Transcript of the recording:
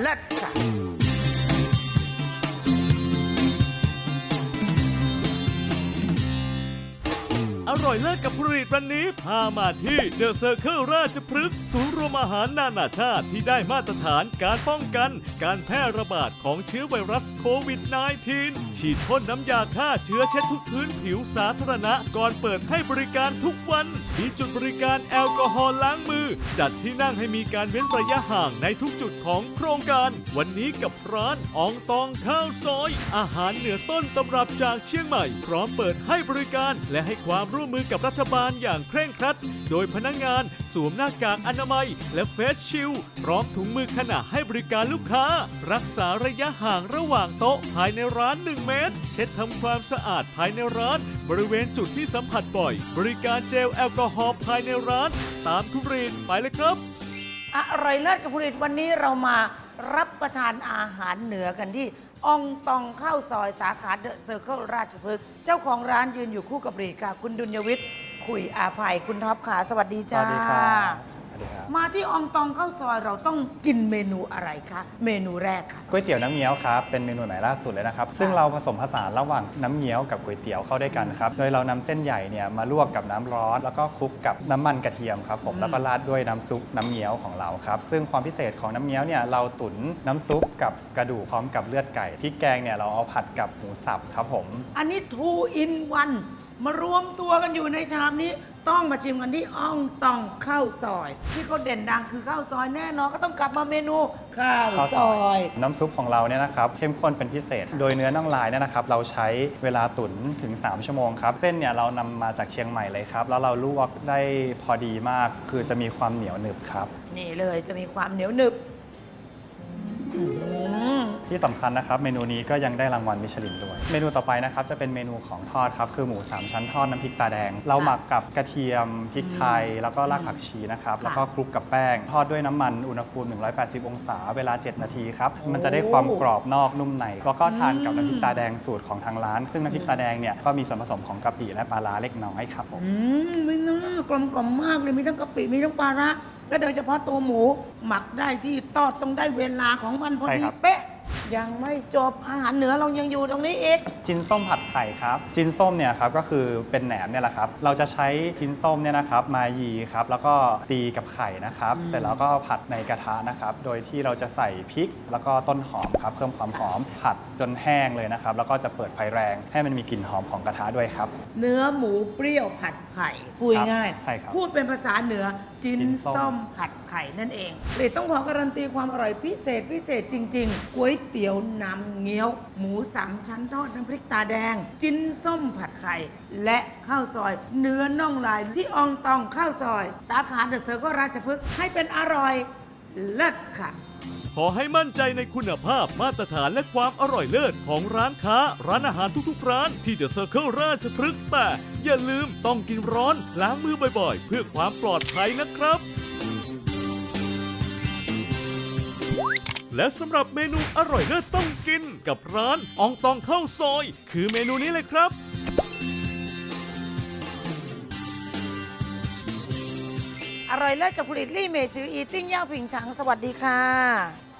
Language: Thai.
เลิ อร่อยเลิศกับผลิตวันนี้ พามาที่เดอะเซอร์เคิลราชพฤกษ์ศูนย์รวมอาหารนานาชาติที่ได้มาตรฐานการป้องกัน การแพร่ระบาดของเชื้อไวรัสโควิด -19 ฉีดพ่นน้ำยาฆ่าเชื้อเช็ดทุกพื้นผิวสาธารณะ ก่อนเปิดให้บริการทุกวัน มีจุดบริการแอลกอฮอล์ล้างมือ จัดที่นั่งให้มีการเว้นระยะห่างในทุกจุดของโครงการ วันนี้กับร้านอองตองข้าวซอย อาหารเหนือต้นตำรับจากเชียงใหม่ พร้อมเปิดให้บริการและให้ความร่วมมือกับรัฐบาลอย่างเคร่งครัด โดยพนักงานสวมหน้ากากอนามัย และเฟสชิลด์พร้อมถุงมือขณะให้บริการลูกค้า รักษาระยะห่างระหว่างโต๊ะภายในร้าน 1 เมตร เช็ดทำความสะอาดภายในร้าน บริเวณจุดที่สัมผัสบ่อย บริการเจลแอลกอฮอล์ภายในร้าน ตามทุเรีนไปเลยครับ อร่อยเลิศกับผลิตวันนี้เรามารับประทานอาหารเหนือกันที่ องตองข้าวซอยสาขาเดอะเซอร์เคิลราชพฤกษ์เจ้าของร้านยืนอยู่คู่กับรีค่ะ คุณดุลยวิทย์คุยอาภัยคุณท็อปขาสวัสดีจ้าวัสดีครับ ครับมาที่อองตองข้าวซอยเราต้องกินเมนูอะไรคะ เมนูแรกค่ะ ก๋วยเตี๋ยวน้ำเงี้ยวครับ เป็นเมนูใหม่ล่าสุดเลยนะครับ ซึ่งเราผสมผสานระหว่างน้ำเงี้ยวกับก๋วยเตี๋ยวเข้าด้วยกันครับ โดยเรานำเส้นใหญ่เนี่ยมาลวกกับน้ำร้อน แล้วก็คลุกกับน้ำมันกระเทียมครับผมแล้วก็ราดด้วยน้ำซุปน้ำเงี้ยวของเราครับ ซึ่งความพิเศษของน้ำเงี้ยวเนี่ยเราตุ๋นน้ำซุปกับกระดูกพร้อมกับเลือดไก่พริกแกงเนี่ยเราเอาผัดกับหมูสับครับผม อันนี้ two in one มารวมตัวกันอยู่ในชามนี้ ต้องมาชิมกันที่อ่องตองข้าวซอย ที่เขาเด่นดังคือข้าวซอยแน่นอนก็ต้องกลับมาเมนูข้าวข้าวซซออยยน้ำซุปของเราเนี่ยนะครับเข้มข้นเป็นพิเศษ โดยเนื้อน่องลายเนี่ยนะครับ เราใช้เวลาตุ๋นถึง 3 ชั่วโมงครับ เส้นเนี่ยเรานำมาจากเชียงใหม่เลยครับ แล้วเราลวกได้พอดีมาก คือจะมีความเหนียวหนึบครับ นี่เลยจะมีความเหนียวหนึบอื้อหือ ที่สำคัญนะครับ เมนูนี้ก็ยังได้รางวัลมิชลินด้วย เมนูต่อไปนะครับจะเป็นเมนูของทอดครับคือหมู 3 ชั้นทอดน้ำพริกตาแดง เราหมักกับกระเทียมพริกไทย แล้วก็รากผักชีนะครับแล้วก็คลุกกับแป้ง ทอดด้วยน้ำมันอุณหภูมิ 180 องศา เวลา 7 นาทีครับมันจะได้ความกรอบนอกนุ่มในแล้วก็ทานกับน้ำพริกตาแดงสูตรของทางร้าน ซึ่งน้ำพริกตาแดงเนี่ยก็มีส่วนผสมของกะปิและปลาร้าเล็กน้อยครับผมอืมไม่น่ากลมกล่อมมากเลยมีทั้งกะปิมีทั้งปลาร้าและโดยเฉพาะตัวหมูหมักได้ที่ทอดต้องได้เวลาของมันพอใช่ดีครับเป๊ะ ยังไม่จบอาหารเหนือเรายังอยู่ตรงนี้อีกจิ้นส้มผัดไข่ครับจิ้นส้มเนี่ยครับก็คือเป็นแหนมเนี่ยแหละครับ เราจะใช้จิ้นส้มเนี่ยนะครับมายีครับแล้วก็ตีกับไข่นะครับเสร็จแล้วก็ผัดในกระทะนะครับโดยที่เราจะใส่พริกแล้วก็ต้นหอมครับเพิ่มความหอมผัดจนแห้งเลยนะครับแล้วก็จะเปิดไฟแรงให้มันมีกลิ่นหอมของกระทะด้วยครับ เนื้อหมูเปรี้ยวผัดไข่พูดครับง่ายใช่ครับพูดเป็นภาษาเหนือจิ้นจิ้นส้ม ส้มผัดไข่นั่นเองเลยต้องขอการันตีความอร่อยพิเศษพิเศษจริงๆก๋วยเตี๋ยวน้ำเงี้ยว หมูสามชั้นทอดน้ำพริกตาแดง จิ้นส้มผัดไข่ และข้าวซอย เนื้อน่องลายที่อองตองข้าวซอย สาขาเดอะเซอร์ก็ราชพฤกษ์ให้เป็นอร่อยเลิศค่ะ ขอให้มั่นใจในคุณภาพมาตรฐานและความอร่อยเลิศของร้านค้า ร้านอาหารทุกๆ ร้านที่เดอะเซอร์เคิลราชพฤกษ์แต่อย่าลืมต้องกินร้อนล้างมือบ่อยๆ เพื่อความปลอดภัยนะครับ และสำหรับเมนูอร่อยเลิศต้องกิน กับร้านอองตองข้าวซอย คือเมนูนี้เลยครับ อร่อยเลิศกับผลิตลี่เมจืออีติ้งย่างผิงฉังสวัสดีค่ะ